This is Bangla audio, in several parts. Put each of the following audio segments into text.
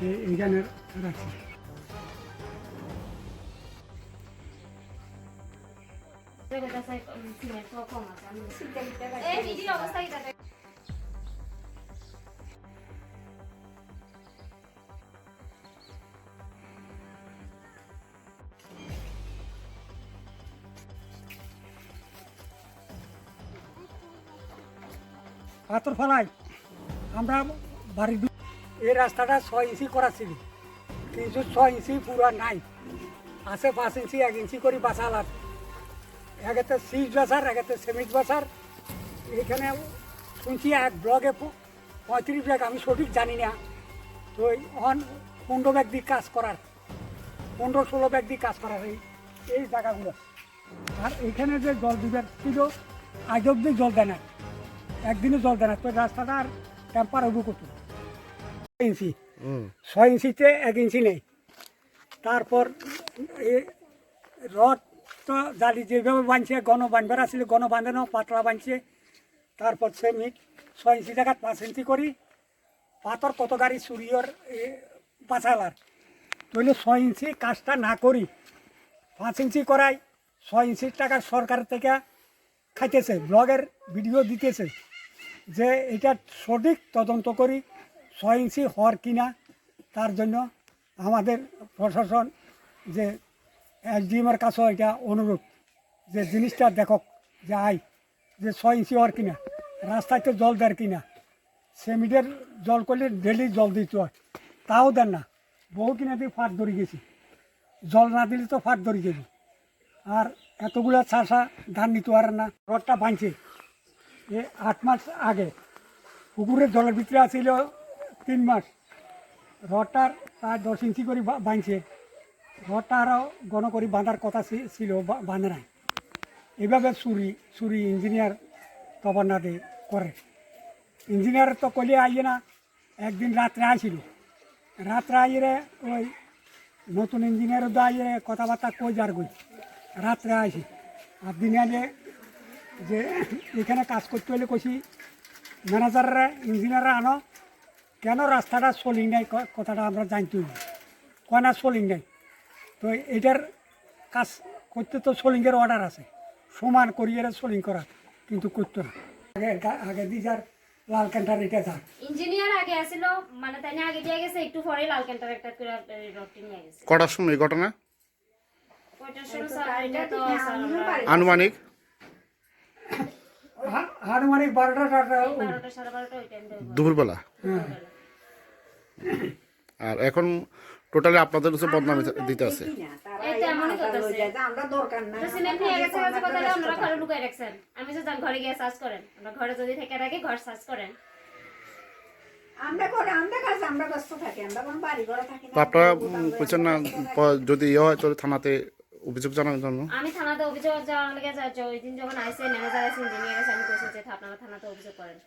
এই- এইখানে তাতে পাথর ফেলাই। আমরা বাড়ির এই রাস্তাটা ছয় ইঞ্চি করা ছিল। কিন্তু ছয় ইঞ্চি পুরা নাই। আছে পাঁচ ইঞ্চি, এক ইঞ্চি করে বাঁচালার একেতে সিজ বাসার একেতে সেমিট বাসার এখানে শুনছি এক ব্লগে পঁয়ত্রিশ ব্যাগ, আমি সঠিক জানি না। তো অন পনেরো ব্যাগ দিয়ে কাজ করার। পনেরো ষোলো ব্যাগ দিয়ে কাজ করার এই এই জায়গাগুলো। আর এখানে যে জল দিবেন ছিল আজ অব্দি জল দেয় না। একদিনও জল দেয় না। তো রাস্তাটা আর টেম্পার উবু কত? ইঞ্চি। ছয় ইঞ্চিতে এক ইঞ্চি নেই। তারপর রড তো জালি যেভাবে বাঁধছে গণ বাঁধবার আসলে গণ বাঁধে না পাতলা বাঁধছে। তারপর সে মিট ছয় ইঞ্চি জায়গা পাঁচ ইঞ্চি করি। পাথর কত গাড়ি চুরিয়র বাঁচালার তাহলে ছয় ইঞ্চি কাজটা না করি পাঁচ ইঞ্চি করাই ছয় ইঞ্চির টাকা সরকার থেকে খাইতেছে ব্লগের ভিডিও দিতেছে। যে এটা সঠিক তদন্ত করি ছয় ইঞ্চি হওয়ার কিনা, তার জন্য আমাদের প্রশাসন যে এসডিএমের কাছেও এটা অনুরোধ যে জিনিসটা দেখক যে আই, যে ছয় ইঞ্চি হওয়ার কিনা, রাস্তায় তো জল দেয় কিনা সেমিটের জল করলে ডেলি জল দিতে হয়, তাও দেন না। বহু কিনা দিয়ে ফাট ধরে গেছি, জল না দিলে তো ফাট ধরে যাবে। আর এতগুলো চাষা ধান নিতে পারে না, রডটা বাঁধছে এ আট মাস আগে পুকুরের জলের ভিতরে আছিল তিন মাস। রডটার প্রায় দশ ইঞ্চি করে বাঁধছে। রডটা আরও ঘন করে বাঁধার কথা ছিল বাঁধে নাই। এভাবে চুরি চুরি ইঞ্জিনিয়ার তবন্নাতে করে। ইঞ্জিনিয়ার তো কলে আইয়ে না, একদিন রাত্রে আইছিল। রাত্রে আইয়ে ওই নতুন ইঞ্জিনিয়ারও তো আইয়ে কথাবার্তা কই যার গই রাত্রে আইসি আর দিনে আগে যে এখানে কাজ করতে হলে কইছি, ম্যানেজাররা, ইঞ্জিনিয়াররা আনো কেন রাস্তাটা চলিং নাই? কথাটা আমরা জানতেই না কয় না চলিং নাই? তো এটার কাজ করতে তো সোলিংয়ের অর্ডার আছে। সমান করিয়ে সোলিং করা কিন্তু করতো না। আগে আগে দিয়ে যার লাল ক্যান্টার এটা যার। ইঞ্জিনিয়ার আগে আসিল মানে তাই আগে দিয়ে গেছে একটু পরে লাল ক্যান্টার একটা করে রডটি নিয়ে গেছে। কটার সময় ঘটনা? ওইটার সময় স্যার? এটা তো আনুমানিক? আনুমানিক বারোটা টাটা দুপুরবেলা? আর এখন টোটালি আপনাদের হচ্ছে বদনামি দিতে আছে। এই তো এমনই করতেছে। আমরা দরকার না তো সিমেন্ট নিয়ে গেছে গেছে কথা হলো আপনারা ঘরে লুকাই রাখছেন। আমি তো যান ঘরে গিয়ে সার্চ করেন আমরা ঘরে যদি থেকে থাকি ঘর সার্চ করেন। আমরা করে আমরা কাছে আমরা ব্যস্ত থাকি আমরা কোনো বাড়ি ঘরে থাকি তো আপনারা বলছেন না যদি ইয়ে হয় তাহলে থানাতে অভিযোগ জানানোর জন্য আমি থানাতে অভিযোগ যাওয়ার লেগে যাচ্ছি ওই দিন যখন আইসে ম্যানেজার আছে ইঞ্জিনিয়ার আছে আমি কইছি যে আপনারা থানাতে অভিযোগ করেন।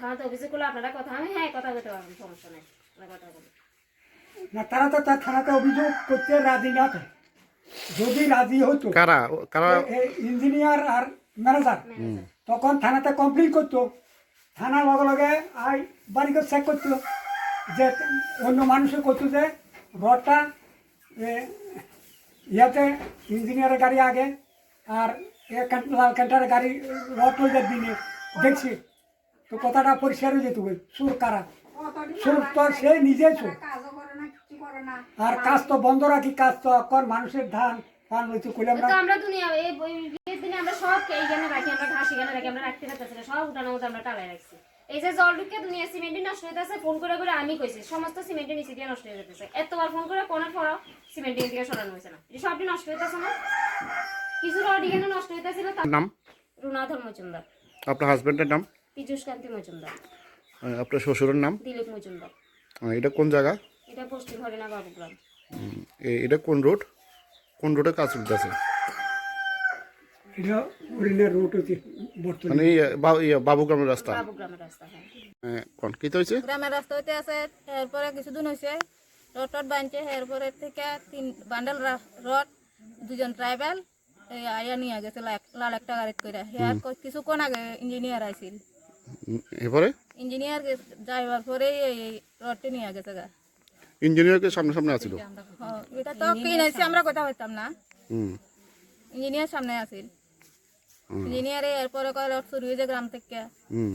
থানাতে অভিযোগ করলে আপনারা কথা আমি হ্যাঁ কথা বলতে পারবেন সমস্যা নেই। কথা বলুন। না তারা তো তার থানাতে অভিযোগ করতে রাজি না তো। যদি রাজি হতো কারা? কারা? ইঞ্জিনিয়ার আর ম্যানেজার তখন থানাতে কমপ্লেন করতো। থানার লগে লগে আই বাড়িকে চেক করতো। যে অন্য মানুষে করতো যে রডটা ইয়াতে ইঞ্জিনিয়ারের গাড়ি আগে আর লাল কান্টারের গাড়ি রড লইজার দিনে। দেখছি তো কথাটা পরিষ্কার হয়ে যেত সুর কারা? সুর তো সে নিজে সুর আর কাজ তো বন্ধ রাখি কাজ তো কর মানুষের ধান আমরা দুনিয়া এই দিনে আমরা সব এইখানে রাখি আমরা ঘাস এখানে রাখি আমরা রাখতে পারতেছি না সব উঠানো আমরা টালাই রাখছি। এই যে জল ঢুকে দুনিয়া সিমেন্টই নষ্ট হইতেছে ফোন করে করে আমি কইছি সমস্ত সিমেন্টের নিচে দিয়ে নষ্ট হয়ে যেতেছে এতবার ফোন করে কোনের পরও সিমেন্টের দিকে সরানো হয়েছে না। এই সবটি নষ্ট হইতেছে না। কিছু রড এখানে নষ্ট হইতেছিল তার নাম? রুনাধর মজুমদার। আপনার হাজব্যান্ডের নাম? পীযুষ কান্তি মজুমদার। আপনার শ্বশুরের নাম? দিলীপ মজুমদার। এটা কোন জায়গা? এটা পশ্চিম হরিণা বাবুগ্রাম। এটা কোন রোড? কোন রোডে কাজ চলতেছে এটা হরিণের রুট হচ্ছে বর্তমানে। মানে ইয়ে, বাবুগ্রামের রাস্তা? বাবুগ্রামের রাস্তা হ্যাঁ। হ্যাঁ, কোন কী হয়েছে? গ্রামের রাস্তা হইতে আছে এরপরে কিছুদিন হয়েছে রড টড বানছে এরপরে থেকে তিন বান্ডেল রড দুজন ট্রাইবেল এই আয়া নিয়ে গেছে লাল একটা গাড়িত করে হেয়ার কিছুক্ষণ আগে ইঞ্জিনিয়ার আইছিল। এরপরে? ইঞ্জিনিয়ার যাইবার পরে এই রডটি নিয়ে গেছে গা। ইঞ্জিনিয়ারকে সামনে সামনে আছিল? হ্যাঁ, এটা তো কিনেছি আমরা কথা হইতাম না। হুম। ইঞ্জিনিয়ার সামনে আছিল। ইঞ্জিনিয়ারে এরপরে কয় রড চুরি হয়েছে গ্রাম থেকে। হুম।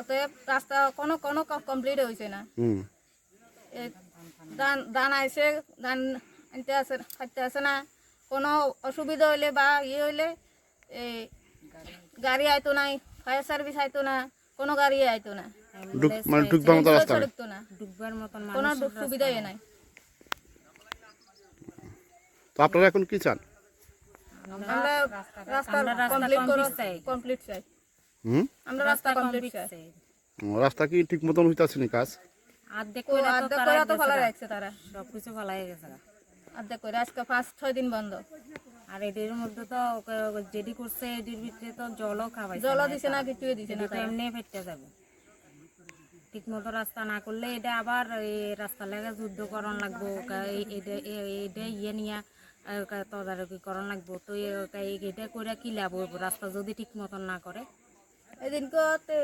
অতএব রাস্তা কোনো কোনো কমপ্লিট হয়েছে না। ধান ধান আইসে ধান আনতে আসে খাইতে আসে না। কোনো অসুবিধা হইলে বা ইয়ে হইলে এই গাড়ি আইতো নাই ফায়ার সার্ভিস আইতো না কোনো গাড়ি আইতো না। মানে ঢুকবার মতো রাস্তা নেই। ঢুকতো না। কোনো সুবিধা ইয়ে নাই। তো আপনারা এখন কি চান? আমরা রাস্তা কমপ্লিট করো কমপ্লিট চাই হুম? আমরা রাস্তা কমপ্লিট চাই রাস্তা কি ঠিক মতন হইতাছে নি কাজ? অর্ধেক ও অর্ধেক করে তো ফেলা রাখছে তারা। সব কিছু ফেলাই গেছে অর্ধেক করে আজকে পাঁচ ছয় দিন বন্ধ। আর এটির মধ্যে তো ওকে- করছে এটির ভিতরে তো জলও দিছে না দিছে না এমনি যাবে। ঠিক মতো রাস্তা না করলে এটা আবার এই রাস্তা লেগে যুদ্ধ করণ লাগবো এই- এটা এটা ইয়ে নিয়ে তদারকি করণ লাগবো। তো এটা করে কি লাভ রাস্তা যদি ঠিক মতন না করে। এদিনকে